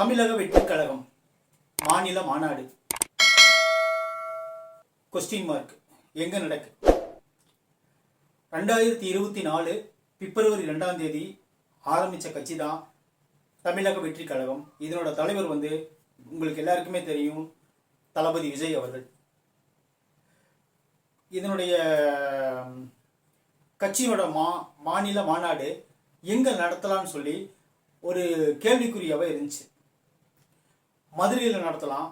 தமிழக வெற்றி கழகம் மாநில மாநாடு. கொஸ்டின் மார்க் எங்க நடக்கு? ரெண்டாயிரத்தி இருபத்தி நாலு பிப்ரவரி ரெண்டாம் தேதி ஆரம்பித்த கட்சி தான் தமிழக வெற்றி கழகம். இதனோட தலைவர் வந்து உங்களுக்கு எல்லாருக்குமே தெரியும் தளபதி விஜய் அவர்கள். இதனுடைய கட்சியோட மா மாநில மாநாடு எங்கே நடத்தலாம்னு சொல்லி ஒரு கேள்விக்குறியாகவே இருந்துச்சு. மதுரையில் நடத்தலாம்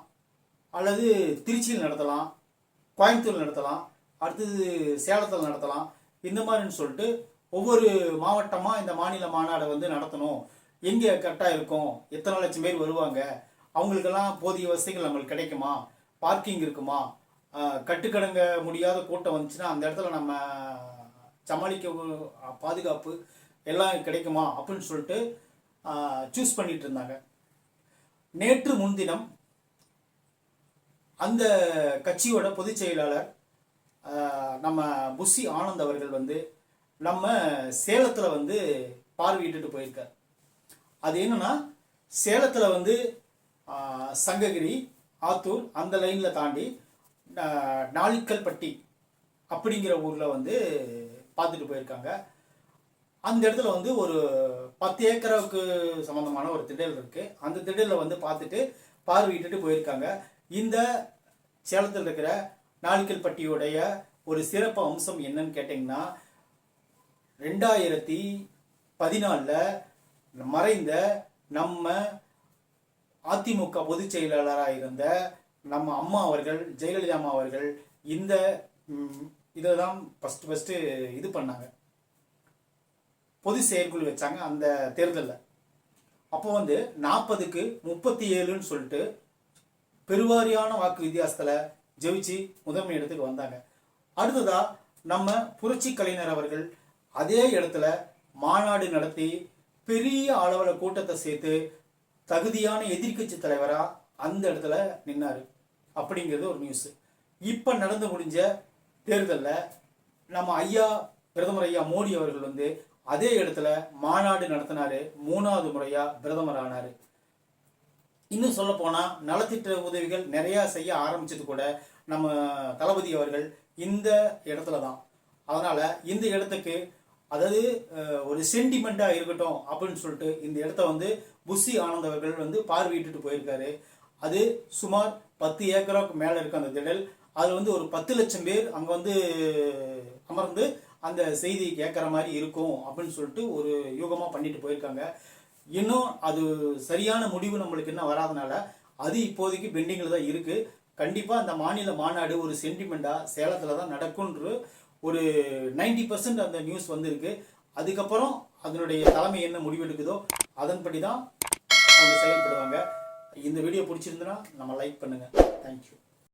அல்லது திருச்சியில் நடத்தலாம் கோயம்புத்தூர் நடத்தலாம் அடுத்தது சேலத்தில் நடத்தலாம் இந்த மாதிரின்னு சொல்லிட்டு ஒவ்வொரு மாவட்டமாக இந்த மாநில மாநாடை வந்து நடத்தணும். எங்கே கரெக்டாக இருக்கும்? எத்தனை லட்சம் பேர் வருவாங்க? அவங்களுக்கெல்லாம் போதிய வசதிகள் நம்மளுக்கு கிடைக்குமா? பார்க்கிங் இருக்குமா? கட்டுக்கடங்க முடியாத கூட்டம் வந்துச்சுன்னா அந்த இடத்துல நம்ம சமாளிக்க பாதுகாப்பு எல்லாம் கிடைக்குமா? அப்படின்னு சொல்லிட்டு சூஸ் பண்ணிட்டு இருந்தாங்க. நேற்று முன்தினம் அந்த கட்சியோட பொதுச் செயலாளர் நம்ம புஷி ஆனந்த் அவர்கள் வந்து நம்ம சேலத்தில் வந்து பார்வையிட்டுட்டு போயிருக்கார். அது என்னன்னா சேலத்தில் வந்து சங்ககிரி ஆத்தூர் அந்த லைனில் தாண்டி ஆஹ், நாளிக்கல்பட்டி அப்படிங்கிற ஊரில் வந்து பார்த்துட்டு போயிருக்காங்க. அந்த இடத்துல வந்து ஒரு பத்து ஏக்கருக்கு சம்மந்தமான ஒரு திடல் இருக்குது அந்த திடலில் வந்து பார்த்துட்டு பார்வையிட்டுட்டு போயிருக்காங்க. இந்த சேலத்தில் இருக்கிற நாளிக்கல்பட்டியுடைய ஒரு சிறப்பு அம்சம் என்னன்னு கேட்டிங்கன்னா ரெண்டாயிரத்தி பதினாலில் மறைந்த நம்ம அதிமுக பொதுச் செயலாளராக இருந்த நம்ம அம்மா அவர்கள் ஜெயலலிதா அம்மா அவர்கள் இந்த இதை தான் ஃபஸ்ட்டு ஃபஸ்ட்டு இது பண்ணாங்க. பொது செயற்குழு வச்சாங்க அந்த தேர்தலில். அப்போ வந்து நாற்பதுக்கு முப்பத்தி ஏழுன்னு சொல்லிட்டு பெருவாரியான வாக்கு வித்தியாசத்தில் ஜெயிச்சு முதன்மை இடத்துக்கு வந்தாங்க. அடுத்ததா நம்ம புரட்சி கலைஞர் அவர்கள் அதே இடத்துல மாநாடு நடத்தி பெரிய அளவில் கூட்டத்தை சேர்த்து தகுதியான எதிர்க்கட்சி தலைவராக அந்த இடத்துல நின்னார். அப்படிங்கிறது ஒரு நியூஸ் இப்போ நடந்து முடிஞ்ச தேர்தலில் நம்ம ஐயா பிரதமர் ஐயா மோடி அவர்கள் வந்து அதே இடத்துல மாநாடு நடத்தினாரு மூணாவது முறையா பிரதமர் ஆனாரு இன்னும் சொல்ல போனா நலத்திட்ட உதவிகள் நிறைய செய்ய ஆரம்பிச்சது கூட நம்ம தளபதி அவர்கள் இந்த இடத்துல தான். அதனால இந்த இடத்துக்கு அதாவது ஒரு சென்டிமெண்டா இருக்கட்டும் அப்படின்னு சொல்லிட்டு இந்த இடத்த வந்து புஷி ஆனந்த் அவர்கள் வந்து பார்வையிட்டுட்டு போயிருக்காரு. அது சுமார் பத்து ஏக்கராவுக்கு மேலே இருக்கு அந்த திடல். அதில் வந்து ஒரு பத்து லட்சம் பேர் அங்கே வந்து அமர்ந்து அந்த செய்தி கேட்குற மாதிரி இருக்கும் அப்படின்னு சொல்லிட்டு ஒரு யூகமாக பண்ணிட்டு போயிருக்காங்க. இன்னும் அது சரியான முடிவு நம்மளுக்கு இன்னும் வராதனால அது இப்போதைக்கு பெண்டிங்கில் தான் இருக்குது கண்டிப்பாக அந்த மாநில மாநாடு ஒரு சென்டிமெண்டா சேலத்தில் தான் நடக்கும்ன்ற ஒரு 90% பர்சன்ட் அந்த நியூஸ் வந்திருக்கு. அதுக்கப்புறம் அதனுடைய தலைமை என்ன முடிவெடுக்குதோ அதன்படி தான் அவங்க செயல்படுவாங்க. இந்த வீடியோ பிடிச்சிருந்துன்னா நம்ம லைக் பண்ணுங்கள் தேங்க்யூ